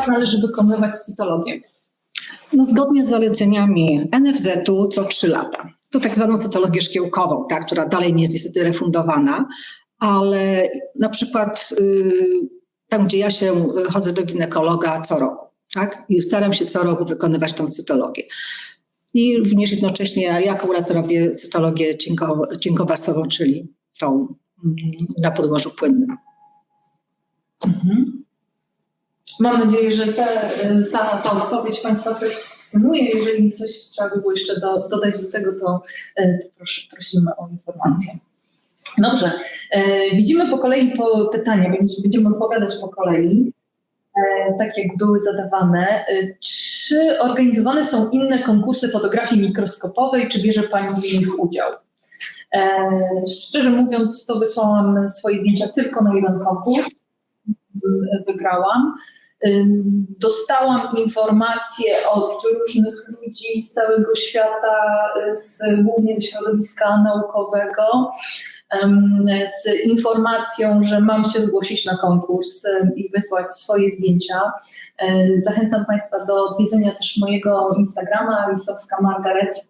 czas należy wykonywać cytologię? No, zgodnie z zaleceniami NFZ-u co 3 lata. To tak zwaną cytologię szkiełkową, ta, która dalej nie jest niestety refundowana, ale na przykład y, tam, gdzie ja się chodzę do ginekologa co roku, tak? I staram się co roku wykonywać tą cytologię. I również jednocześnie ja akurat robię cytologię cienko- cienkowarstwową, czyli tą mm, na podłożu płynnym. Mhm. Mam nadzieję, że te, ta, ta odpowiedź Państwa satysfakcjonuje. Jeżeli coś trzeba by było jeszcze do, dodać do tego, to, y, to proszę, prosimy o informację. Dobrze. E, Widzimy po kolei po pytania, więc będziemy odpowiadać po kolei, e, tak jak były zadawane. E, Czy organizowane są inne konkursy fotografii mikroskopowej, czy bierze Pani w nich udział? E, Szczerze mówiąc, to wysłałam swoje zdjęcia tylko na jeden konkurs. Wygrałam. Dostałam informacje od różnych ludzi z całego świata, y, z, głównie ze środowiska naukowego, z informacją, że mam się zgłosić na konkurs i wysłać swoje zdjęcia. Y, Zachęcam Państwa do odwiedzenia też mojego Instagrama, Lisowska Margaret.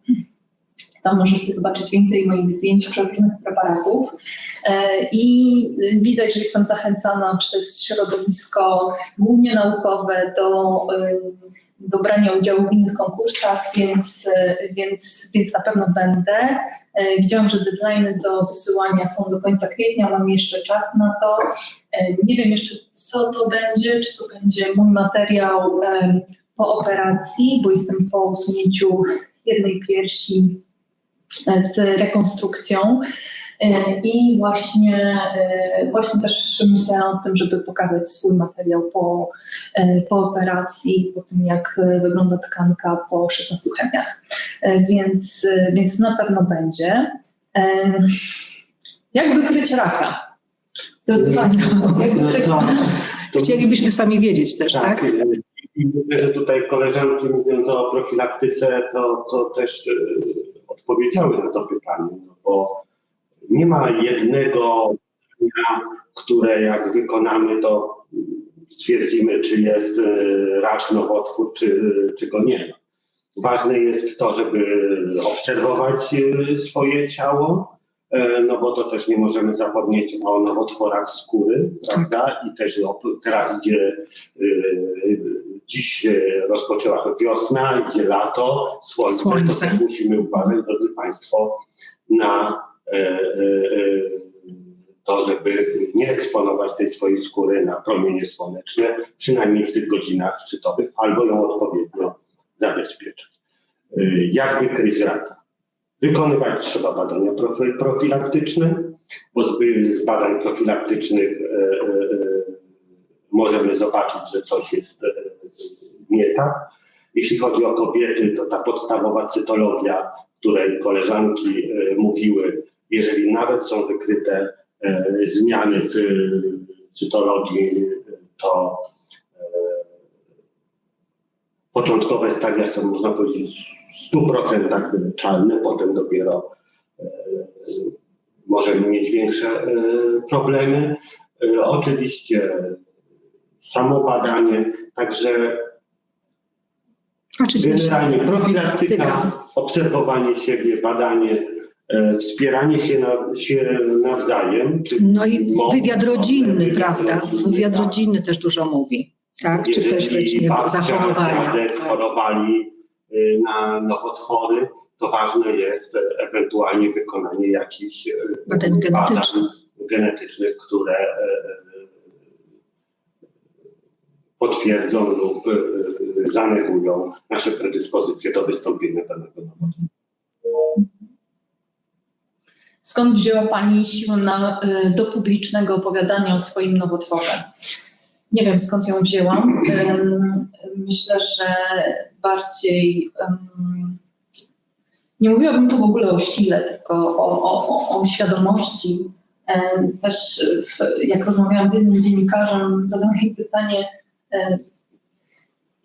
Tam możecie zobaczyć więcej moich zdjęć przeróżnych preparatów. E, I widać, że jestem zachęcana przez środowisko głównie naukowe do, e, do brania udziału w innych konkursach, więc, e, więc, więc na pewno będę. Widziałam, że deadline do wysyłania są do końca kwietnia, mam jeszcze czas na to. Nie wiem jeszcze, co to będzie, czy to będzie mój materiał po operacji, bo jestem po usunięciu jednej piersi z rekonstrukcją. E, I właśnie, e, właśnie też myślałam o tym, żeby pokazać swój materiał po, e, po operacji, po tym jak wygląda tkanka po 16 chemiach. Więc, więc na pewno będzie. Jak wykryć raka? Drodzy Państwo, jak No wykryć to, to, Chcielibyśmy sami wiedzieć też, tak? tak. I myślę, że tutaj koleżanki mówiąc o profilaktyce, to, to też odpowiedziały na to pytanie, no bo nie ma jednego dnia, które jak wykonamy, to stwierdzimy, czy jest y, rak, nowotwór, czy, czy go nie ma. Ważne jest to, żeby obserwować y, swoje ciało, e, no bo to też nie możemy zapomnieć o nowotworach skóry, prawda? I też teraz idzie, dziś y, rozpoczęła się wiosna, idzie lato, słońce, Słońce. to też musimy uważać, drodzy Państwo, na e, e, e, to, żeby nie eksponować tej swojej skóry na promienie słoneczne, przynajmniej w tych godzinach szczytowych, albo ją odpowiednio zabezpieczać. Jak wykryć raka? Wykonywać trzeba badania profi- profilaktyczne, bo z, badań profilaktycznych e, e, e, możemy zobaczyć, że coś jest e, nie tak. Jeśli chodzi o kobiety, to ta podstawowa cytologia, której koleżanki e, mówiły, jeżeli nawet są wykryte e, zmiany w e, cytologii, to początkowe stadia są, można powiedzieć, w 100% wyleczalne, potem dopiero możemy mieć większe problemy. Oczywiście samo badanie, także Generalnie profilaktyka, Profilaktyka. obserwowanie siebie, badanie, e, wspieranie się, na, się nawzajem. No i wywiad rodzinny, wywiad prawda? rodzinny, Wywiad tak. rodzinny też dużo mówi, tak? Czy też w Jeżeli rodzinie zachorowania. Tak. chorowali y, na nowotwory, to ważne jest ewentualnie wykonanie jakichś e, Badań genetycznych. genetycznych, które e, potwierdzą lub e, zanegują nasze predyspozycje do wystąpienia danego nowotworu. Skąd wzięła Pani siłę na, y, do publicznego opowiadania o swoim nowotworze? Nie wiem skąd ją wzięłam. Myślę, że bardziej nie mówiłabym tu w ogóle o sile, tylko o, o, o, świadomości. Też w, jak rozmawiałam z jednym dziennikarzem, zadał mi pytanie,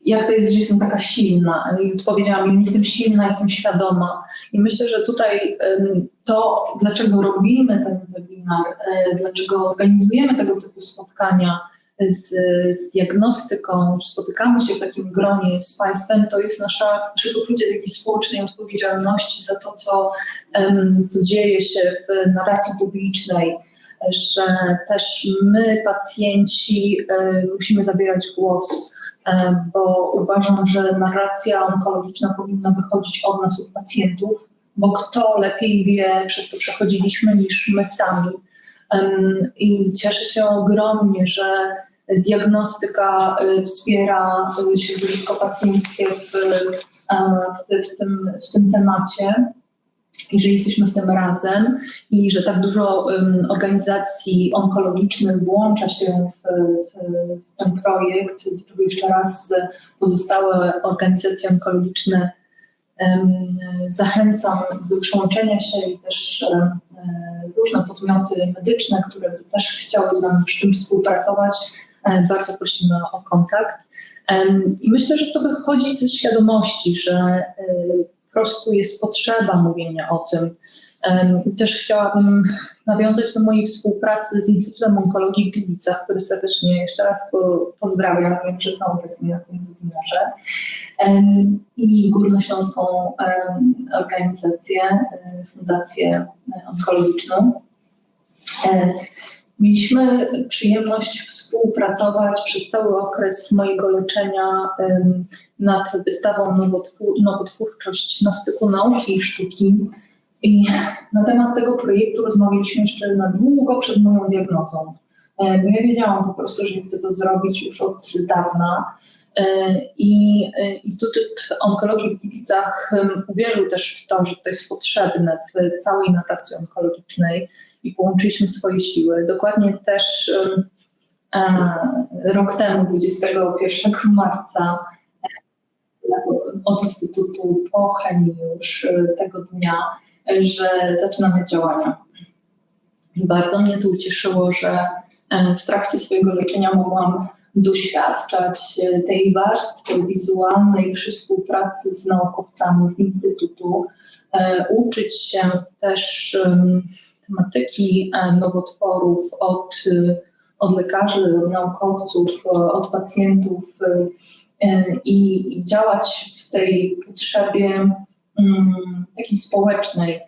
jak to jest, że jestem taka silna? I odpowiedziałam, jestem silna, jestem świadoma. I myślę, że tutaj to, dlaczego robimy ten webinar, e, dlaczego organizujemy tego typu spotkania, z, z diagnostyką, spotykamy się w takim gronie z Państwem, to jest nasza, nasze poczucie takiej społecznej odpowiedzialności za to, co, co dzieje się w narracji publicznej, że też my, pacjenci, em, musimy zabierać głos, em, bo uważam, że narracja onkologiczna powinna wychodzić od nas, od pacjentów, bo kto lepiej wie, przez co przechodziliśmy, niż my sami. I cieszę się ogromnie, że diagnostyka y, wspiera środowisko pacjenckie e, w, w, tym, w tym temacie i że jesteśmy w tym razem i że tak dużo em, organizacji onkologicznych włącza się w, w, ten projekt, do jeszcze raz pozostałe organizacje onkologiczne em, zachęcam do przyłączenia się i też e, różne podmioty medyczne, które by też chciały z nami przy tym współpracować, bardzo prosimy o kontakt. I myślę, że to wychodzi ze świadomości, że prostu jest potrzeba mówienia o tym. Też chciałabym nawiązać do mojej współpracy z Instytutem Onkologii w Gliwicach, który serdecznie jeszcze raz po, pozdrawiam, wiem, że są obecni na tym webinarze, i Górnośląską organizację, e, Fundację Onkologiczną. Mieliśmy przyjemność współpracować przez cały okres mojego leczenia nad wystawą nowotwór, Nowotwórczość na styku nauki i sztuki. I na temat tego projektu rozmawialiśmy jeszcze na długo przed moją diagnozą. Ja wiedziałam po prostu, że chcę to zrobić już od dawna. I Instytut Onkologii w Gliwicach uwierzył też w to, że to jest potrzebne w całej narracji onkologicznej i połączyliśmy swoje siły. Dokładnie też rok temu, 21 marca, e, od, Instytutu po chemii już e, tego dnia, e, że zaczynamy działania. Bardzo mnie to ucieszyło, że w trakcie swojego leczenia mogłam doświadczać tej warstwy wizualnej przy współpracy z naukowcami z Instytutu, uczyć się też tematyki e, nowotworów od, e, od lekarzy, od naukowców, e, od pacjentów i działać w tej potrzebie mm, takiej społecznej.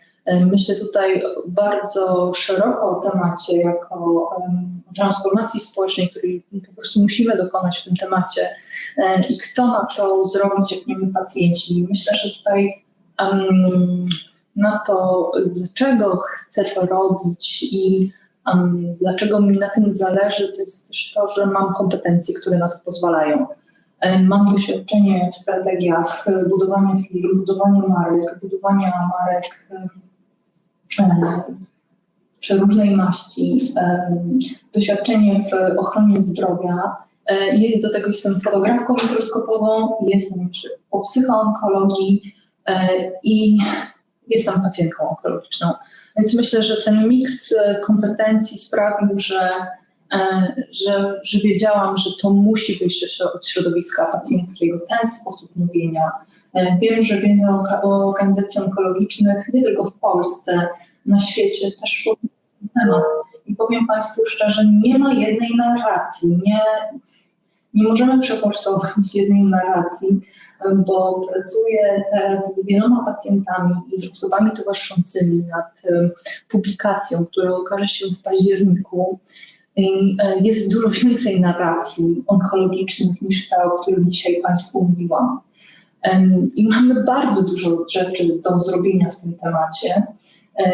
Myślę tutaj bardzo szeroko o temacie, jako transformacji społecznej, której po prostu musimy dokonać w tym temacie. I kto ma to zrobić, jak nie my pacjenci? Myślę, że tutaj em, na to, dlaczego chcę to robić i um, dlaczego mi na tym zależy, to jest też to, że mam kompetencje, które na to pozwalają. E, Mam doświadczenie w strategiach e, budowania firm, budowania marek, budowania marek przeróżnej maści, doświadczenie w ochronie zdrowia. E, do tego jestem fotografką mikroskopową, jestem po psychoonkologii i jestem pacjentką onkologiczną. Więc myślę, że ten miks e, kompetencji sprawił, że, e, że, że wiedziałam, że to musi wyjść od środowiska pacjenckiego, ten sposób mówienia. E, Wiem, że wiele organizacji onkologicznych, nie tylko w Polsce, na świecie też podjęło ten temat. I powiem Państwu szczerze, nie ma jednej narracji, nie, nie możemy przeforsować jednej narracji, bo pracuję teraz z wieloma pacjentami i osobami towarzyszącymi nad publikacją, która ukaże się w październiku. E, Jest dużo więcej narracji onkologicznych niż ta, o której dzisiaj Państwu mówiłam. I mamy bardzo dużo rzeczy do zrobienia w tym temacie. E,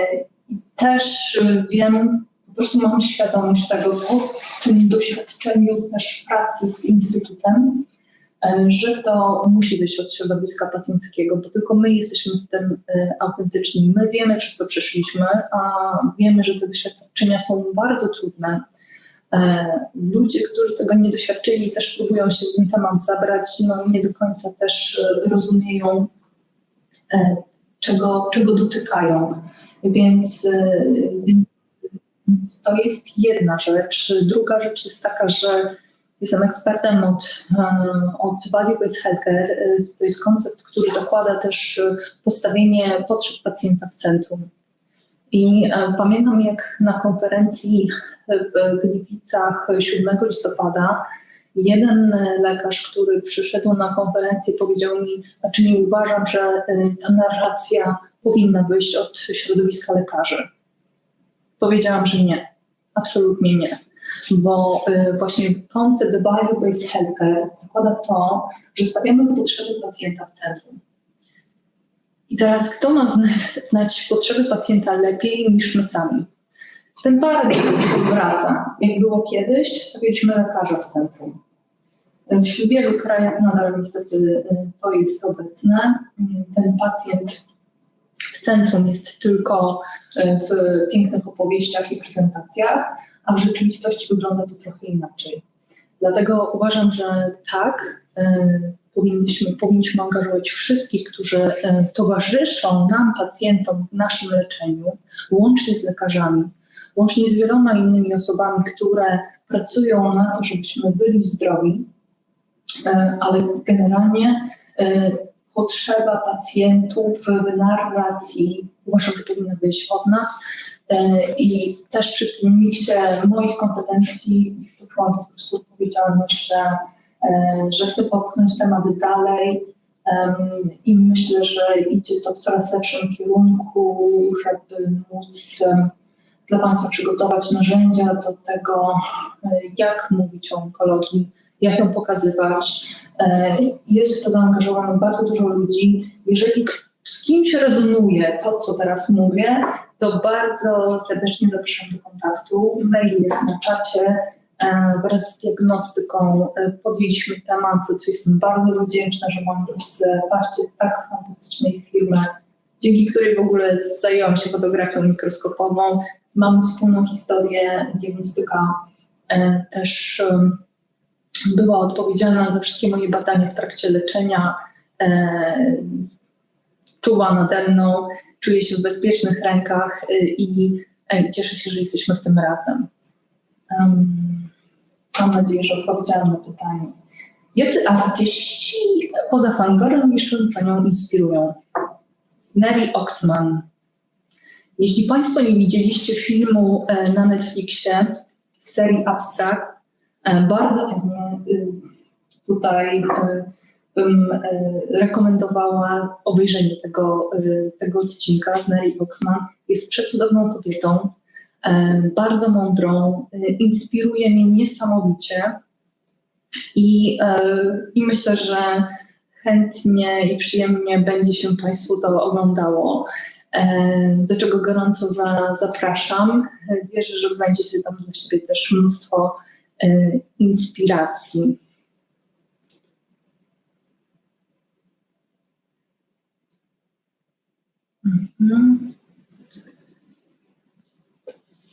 I też wiem, po prostu mam świadomość tego po tym doświadczeniu też pracy z Instytutem, że to musi wyjść od środowiska pacjenckiego, bo tylko my jesteśmy w tym e, autentyczni. My wiemy, przez co przeszliśmy, a wiemy, że te doświadczenia są bardzo trudne. E, Ludzie, którzy tego nie doświadczyli, też próbują się w ten temat zabrać, no nie do końca też e, rozumieją, e, czego, czego dotykają. E, więc więc to jest jedna rzecz. Druga rzecz jest taka, że jestem ekspertem od, od Value Based Healthcare. E, To jest koncept, który zakłada też e, postawienie potrzeb pacjenta w centrum. I e, pamiętam, jak na konferencji w Gliwicach 7 listopada jeden lekarz, który przyszedł na konferencję, powiedział mi, znaczy nie uważam, że e, ta narracja powinna wyjść od środowiska lekarzy. Powiedziałam, że nie, absolutnie nie. Bo e, właśnie koncept value-based healthcare zakłada to, że stawiamy potrzeby pacjenta w centrum. I teraz kto ma zna- znać potrzeby pacjenta lepiej niż my sami? Ten paradygmat wraca. Jak było kiedyś, stawialiśmy lekarza w centrum. W wielu krajach nadal niestety y, to jest obecne. Y, Ten pacjent w centrum jest tylko y, w pięknych opowieściach i prezentacjach, a w rzeczywistości wygląda to trochę inaczej. Dlatego uważam, że tak, y, powinniśmy, powinniśmy angażować wszystkich, którzy y, towarzyszą nam, pacjentom w naszym leczeniu, łącznie z lekarzami, łącznie z wieloma innymi osobami, które pracują na to, żebyśmy byli zdrowi, E, ale generalnie e, potrzeba pacjentów w narracji uważam, że powinna wyjść od nas E, i też przy tym miksie moich kompetencji poczułam po prostu odpowiedzialność, że, e, że chcę popchnąć tematy dalej i myślę, że idzie to w coraz lepszym kierunku, żeby móc dla Państwa przygotować narzędzia do tego, e, jak mówić o onkologii, jak ją pokazywać. Jest w to zaangażowanych bardzo dużo ludzi. Jeżeli z kimś rezonuje to, co teraz mówię, to bardzo serdecznie zapraszam do kontaktu. Mail jest na czacie. E, Wraz z diagnostyką e, podjęliśmy temat, za co jestem bardzo wdzięczna, że mam wsparcie tak fantastycznej firmy, dzięki której w ogóle zajęłam się fotografią mikroskopową. Mamy wspólną historię. Diagnostyka e, też była odpowiedzialna za wszystkie moje badania w trakcie leczenia. E, czuwa nade mną, czuję się w bezpiecznych rękach e, i e, cieszę się, że jesteśmy w tym razem. Em, mam nadzieję, że odpowiedziałam na pytanie. Jacy artyści poza Fangorem jeszcze Panią inspirują? Nelly Oxman. Jeśli Państwo nie widzieliście filmu e, na Netflixie z serii Abstract, e, bardzo y, tutaj y, bym y, rekomendowała obejrzenie tego, y, tego odcinka z Nelly Oxman. Jest przecudowną kobietą, e, bardzo mądrą, inspiruje mnie niesamowicie i, e, i myślę, że chętnie i przyjemnie będzie się Państwu to oglądało, e, do czego gorąco za, zapraszam. Wierzę, że znajdziecie tam dla siebie też mnóstwo e, inspiracji. Mhm.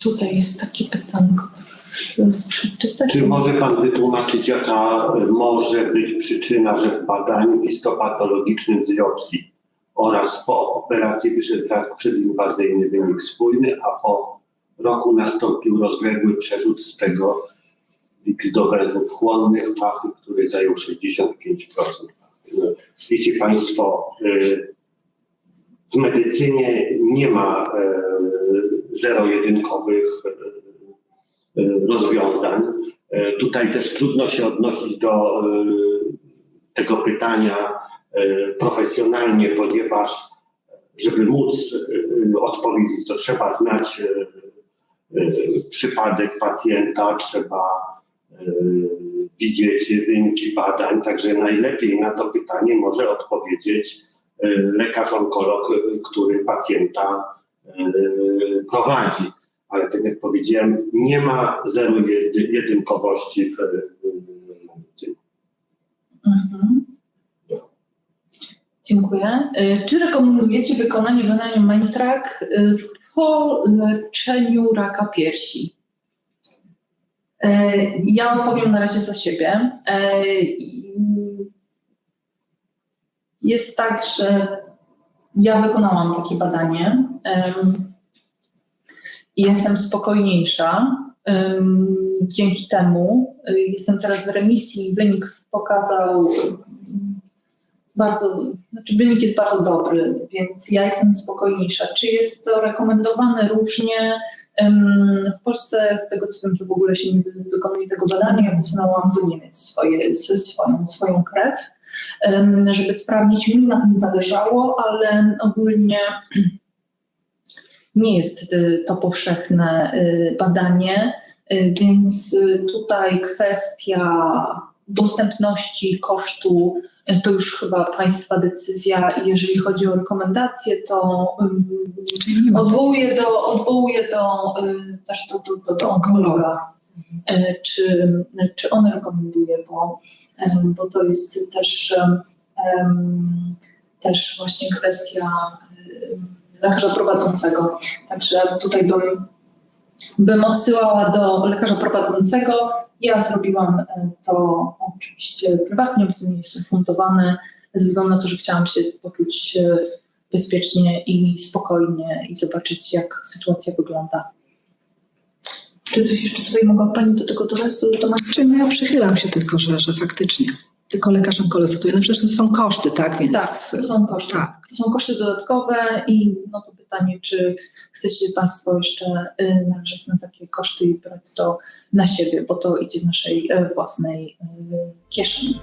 Tutaj jest takie pytanko. Proszę Przeczytać. Czy może Pan wytłumaczyć, jaka może być przyczyna, że w badaniu histopatologicznym z biopsji oraz po operacji wyszedł rak przedinwazyjny wynik spójny, a po roku nastąpił rozległy przerzut z tego X do węzłów chłonnych pachy, który zajął 65%. No, Wiecie Państwo, y, w medycynie nie ma e, zero-jedynkowych e, rozwiązań. E, Tutaj też trudno się odnosić do tego pytania profesjonalnie, ponieważ żeby móc odpowiedzieć, to trzeba znać przypadek pacjenta, trzeba widzieć wyniki badań, także najlepiej na to pytanie może odpowiedzieć lekarz onkolog, e, który pacjenta e, prowadzi ale tak jak powiedziałem, nie ma zero-jedynkowości w w medycynie. Mhm. Dziękuję. Y, Czy rekomendujecie wykonanie badania Mindtrack po leczeniu raka piersi? Ja odpowiem na razie za siebie. Y, Jest tak, że ja wykonałam takie badanie i jestem spokojniejsza. Dzięki temu Y, jestem teraz w remisji. Wynik pokazał ym, bardzo, znaczy wynik jest bardzo dobry. więc ja jestem spokojniejsza. Czy jest to rekomendowane różnie? W Polsce, z tego co wiem, to w ogóle się nie wy- wykonuje tego badania. Ja wysyłałam do Niemiec swoje, swoją, swoją krew, żeby sprawdzić. Mi na tym zależało, ale ogólnie nie jest y, to powszechne y, badanie, y, więc tutaj kwestia dostępności, kosztu to już chyba Państwa decyzja i jeżeli chodzi o rekomendacje, to odwołuję do, odwołuję do, też do, do, do, do onkologa, czy, czy on rekomenduje, bo, bo to jest też, też właśnie kwestia lekarza prowadzącego. Także tutaj bym, bym odsyłała do lekarza prowadzącego. Ja zrobiłam y, to oczywiście prywatnie, bo to nie jest fundowane, ze względu na to, że chciałam się poczuć y, bezpiecznie i spokojnie i zobaczyć, jak sytuacja wygląda. Czy coś jeszcze tutaj mogła Pani do tego dodać? Do, do Czy no ja przychylam się tylko, że, że faktycznie tylko lekarz onkolog stosuje. No przecież to są koszty, tak? Więc Tak, to są koszty. tak. To są koszty dodatkowe i no to pytanie, czy chcecie Państwo jeszcze y, należeć na takie koszty i brać to na siebie, bo to idzie z naszej y, własnej y, kieszeni.